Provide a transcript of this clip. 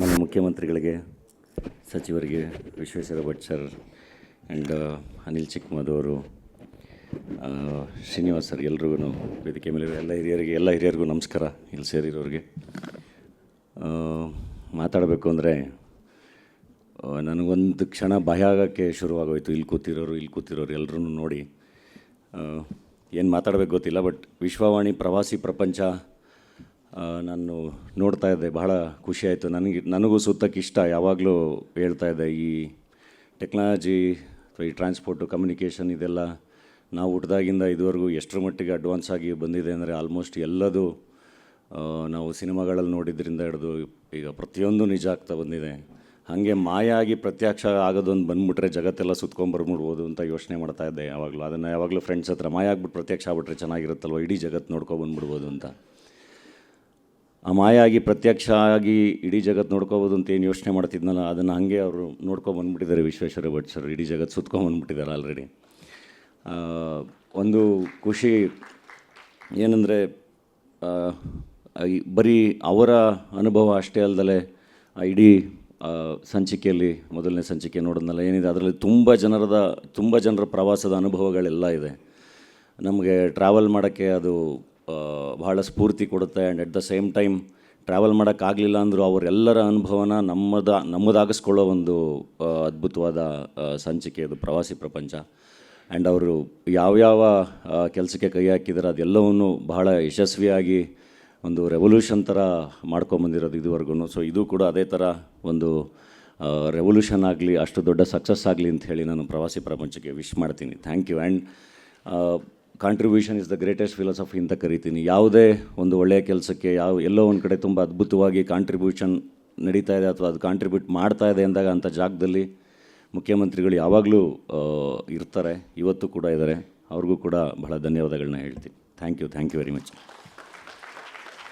ಮಾನ್ಯ ಮುಖ್ಯಮಂತ್ರಿಗಳಿಗೆ, ಸಚಿವರಿಗೆ, ವಿಶ್ವೇಶ್ವರ ಭಟ್ ಸರ್ ಆ್ಯಂಡ್ ಅನಿಲ್ ಚಿಕ್ಕಮದವರು ಶ್ರೀನಿವಾಸ್ ಸರ್ ಎಲ್ರಿಗೂ ವೇದಿಕೆ ಮೇಲೆ ಎಲ್ಲ ಹಿರಿಯರಿಗೆ, ಎಲ್ಲ ಹಿರಿಯರಿಗೂ ನಮಸ್ಕಾರ. ಇಲ್ಲಿ ಸೇರಿರೋರಿಗೆ. ಮಾತಾಡಬೇಕು ಅಂದರೆ ನನಗೊಂದು ಕ್ಷಣ ಭಯ ಆಗೋಕ್ಕೆ ಶುರುವಾಗೋಯಿತು. ಇಲ್ಲಿ ಕೂತಿರೋರು ಇಲ್ಲಿ ಕೂತಿರೋರು ಎಲ್ಲರೂ ನೋಡಿ. ಏನು ಮಾತಾಡಬೇಕು ಗೊತ್ತಿಲ್ಲ, ಬಟ್ ವಿಶ್ವವಾಣಿ ಪ್ರವಾಸಿ ಪ್ರಪಂಚ ನಾನು ನೋಡ್ತಾ ಇದ್ದೆ, ಬಹಳ ಖುಷಿ ಆಯಿತು. ನನಗೆ, ನನಗೂ ಸುತ್ತಕ್ಕೆ ಇಷ್ಟ, ಯಾವಾಗಲೂ ಹೇಳ್ತಾ ಇದ್ದೆ, ಈ ಟೆಕ್ನಾಲಜಿ, ಈ ಟ್ರಾನ್ಸ್ಪೋರ್ಟು, ಕಮ್ಯುನಿಕೇಷನ್ ಇದೆಲ್ಲ ನಾವು ಹುಟ್ಟಿದಾಗಿಂದ ಇದುವರೆಗೂ ಎಷ್ಟರ ಮಟ್ಟಿಗೆ ಅಡ್ವಾನ್ಸ್ ಆಗಿ ಬಂದಿದೆ ಅಂದರೆ ಆಲ್ಮೋಸ್ಟ್ ಎಲ್ಲದು ನಾವು ಸಿನಿಮಾಗಳಲ್ಲಿ ನೋಡಿದ್ರಿಂದ ಹಿಡಿದು ಈಗ ಪ್ರತಿಯೊಂದು ನಿಜ ಆಗ್ತಾ ಬಂದಿದೆ. ಹಾಗೆ ಮಾಯ ಆಗಿ ಪ್ರತ್ಯಕ್ಷ ಆಗೋದೊಂದು ಬಂದುಬಿಟ್ರೆ ಜಗತ್ತೆಲ್ಲ ಸುತ್ಕೊಂಬರ್ಬಿಡ್ಬೋದು ಅಂತ ಯೋಚನೆ ಮಾಡ್ತಾ ಇದ್ದೆ ಯಾವಾಗಲೂ. ಅದನ್ನು ಯಾವಾಗಲೂ ಫ್ರೆಂಡ್ಸ್ ಹತ್ರ ಮಾಯ ಆಗ್ಬಿಟ್ಟು ಪ್ರತ್ಯಕ್ಷ ಆಗ್ಬಿಟ್ರೆ ಚೆನ್ನಾಗಿರುತ್ತಲ್ವ? ಇಡೀ ಜಗತ್ತು ನೋಡ್ಕೊಬಂದ್ಬಿಡ್ಬೋದು ಅಂತ. ಆ ಮಾಯ ಆಗಿ ಪ್ರತ್ಯಕ್ಷ ಆಗಿ ಇಡೀ ಜಗತ್ತು ನೋಡ್ಕೋಬೋದು ಅಂತ ಏನು ಯೋಚನೆ ಮಾಡ್ತಿದ್ನಲ್ಲ, ಅದನ್ನು ಹಾಗೆ ಅವರು ನೋಡ್ಕೊಬಂದ್ಬಿಟ್ಟಿದ್ದಾರೆ ವಿಶ್ವೇಶ್ವರ ಭಟ್ ಸರ್, ಇಡೀ ಜಗತ್ತು ಸುತ್ಕೊಂಬಂದ್ಬಿಟ್ಟಿದ್ದಾರೆ ಆಲ್ರೆಡಿ ಒಂದು ಖುಷಿ ಏನಂದರೆ ಬರೀ ಅವರ ಅನುಭವ ಅಷ್ಟೇ ಅಲ್ಲದೆ ಇಡೀ ಸಂಚಿಕೆಯಲ್ಲಿ, ಮೊದಲನೇ ಸಂಚಿಕೆ ನೋಡಿದ್ನಲ್ಲ, ಏನಿದೆ, ಅದರಲ್ಲಿ ತುಂಬ ಜನರದ, ತುಂಬ ಜನರ ಪ್ರವಾಸದ ಅನುಭವಗಳೆಲ್ಲ ಇದೆ. ನಮಗೆ ಟ್ರಾವೆಲ್ ಮಾಡೋಕ್ಕೆ ಅದು ಬಹಳ ಸ್ಫೂರ್ತಿ ಕೊಡುತ್ತೆ. And at the same time travel ಮಾಡೋಕ್ಕಾಗಲಿಲ್ಲ ಅಂದರೂ ಅವರೆಲ್ಲರ ಅನುಭವನ ನಮ್ಮದ, ನಮ್ಮದಾಗಿಸ್ಕೊಳ್ಳೋ ಒಂದು ಅದ್ಭುತವಾದ ಸಂಚಿಕೆ ಅದು ಪ್ರವಾಸಿ ಪ್ರಪಂಚ. ಆ್ಯಂಡ್ ಅವರು ಯಾವ್ಯಾವ ಕೆಲಸಕ್ಕೆ ಕೈ ಹಾಕಿದ್ದಾರೆ ಅದೆಲ್ಲವನ್ನು ಬಹಳ ಯಶಸ್ವಿಯಾಗಿ ಒಂದು ರೆವಲ್ಯೂಷನ್ ಥರ ಮಾಡ್ಕೊಂಬಂದಿರೋದು ಇದುವರೆಗೂ ಸೊ ಇದು ಕೂಡ ಅದೇ ಥರ ಒಂದು ರೆವಲ್ಯೂಷನ್ ಆಗಲಿ, ಅಷ್ಟು ದೊಡ್ಡ ಸಕ್ಸಸ್ ಆಗಲಿ ಅಂತ ಹೇಳಿ ನಾನು ಪ್ರವಾಸಿ ಪ್ರಪಂಚಕ್ಕೆ ವಿಶ್ ಮಾಡ್ತೀನಿ. Thank you and contribution is the greatest philosophy ಅಂತ ಕರಿತೀನಿ. ಯಾವುದೇ ಒಂದು ಒಳ್ಳೆಯ ಕೆಲಸಕ್ಕೆ ಯಾವ, ಎಲ್ಲೋ ಒಂದು ಕಡೆ ತುಂಬ ಅದ್ಭುತವಾಗಿ ಕಾಂಟ್ರಿಬ್ಯೂಷನ್ ನಡೀತಾ ಇದೆ ಅಥವಾ ಅದು ಕಾಂಟ್ರಿಬ್ಯೂಟ್ ಮಾಡ್ತಾ ಇದೆ ಅಂದಾಗ ಅಂಥ ಜಾಗದಲ್ಲಿ ಮುಖ್ಯಮಂತ್ರಿಗಳು ಯಾವಾಗಲೂ ಇರ್ತಾರೆ. ಇವತ್ತು ಕೂಡ ಇದ್ದಾರೆ. ಅವ್ರಿಗೂ ಕೂಡ ಬಹಳ ಧನ್ಯವಾದಗಳನ್ನ ಹೇಳ್ತೀನಿ. Thank you thank you very much